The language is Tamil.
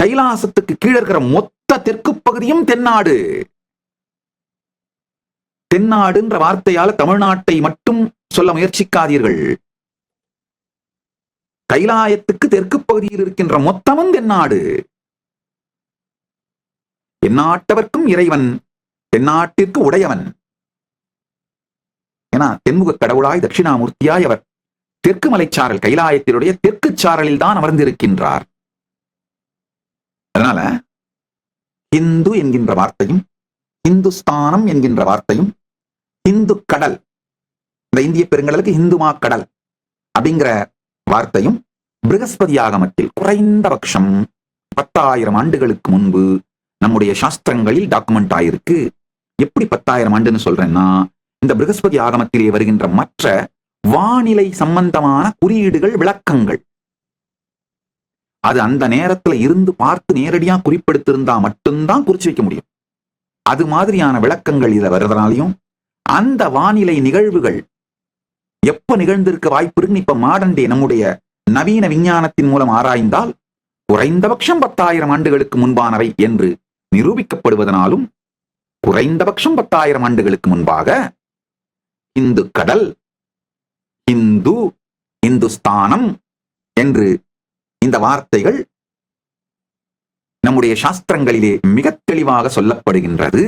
கைலாசத்துக்கு கீழே இருக்கிற மொத்த தெற்கு பகுதியும் தென்னாடு. தென்னாடுன்ற வார்த்தையால தமிழ்நாட்டை மட்டும் சொல்ல முயற்சிக்காதீர்கள். கைலாயத்துக்கு தெற்கு பகுதியில் இருக்கின்ற மொத்தமும் தென்னாடு. தென்னாட்டவர்க்கும் இறைவன் தென்னாட்டிற்கு உடையவன். ஏன்னா தென்முக கடவுளாய் தட்சிணாமூர்த்தியாய் அவர் தெற்கு மலைச்சாரல் கைலாயத்தினுடைய தெற்கு சாரலில் தான் அமர்ந்திருக்கின்றார். இந்து என்கின்ற வார்த்தையும் இந்துஸ்தானம் என்கின்ற வார்த்தையும் இந்து கடல் இந்த இந்திய பெருங்கடலுக்கு இந்துமா கடல் அப்படிங்கிற வார்த்தையும் பிருகஸ்பதி ஆகமத்தில் குறைந்தபட்சம் பத்தாயிரம் ஆண்டுகளுக்கு முன்பு நம்முடைய சாஸ்திரங்களில் டாக்குமெண்ட் ஆயிருக்கு. எப்படி பத்தாயிரம் ஆண்டுன்னு சொல்றேன்னா இந்த பிருகஸ்பதி ஆகமத்திலே வருகின்ற மற்ற வானிலை சம்பந்தமான குறியீடுகள் விளக்கங்கள் அது அந்த நேரத்துல இருந்து பார்த்து நேரடியா குறிப்பெடுத்திருந்தா மட்டும்தான் குறிச்சு வைக்க முடியும். அது மாதிரியான விளக்கங்கள் இதுல வர்றதுனாலையும் அந்த வானிலை நிகழ்வுகள் எப்ப நிகழ்ந்திருக்க வாய்ப்பு இருக்குன்னு இப்ப மாடண்டே டே நம்முடைய நவீன விஞ்ஞானத்தின் மூலம் ஆராய்ந்தால் குறைந்தபட்சம் பத்தாயிரம் ஆண்டுகளுக்கு முன்பானவை என்று நிரூபிக்கப்படுவதனாலும் குறைந்தபட்சம் பத்தாயிரம் ஆண்டுகளுக்கு முன்பாக இந்து கடல் இந்து இந்துஸ்தானம் என்று இந்த வார்த்தைகள் நம்முடைய சாஸ்திரங்களிலே மிக தெளிவாக சொல்லப்படுகின்றது.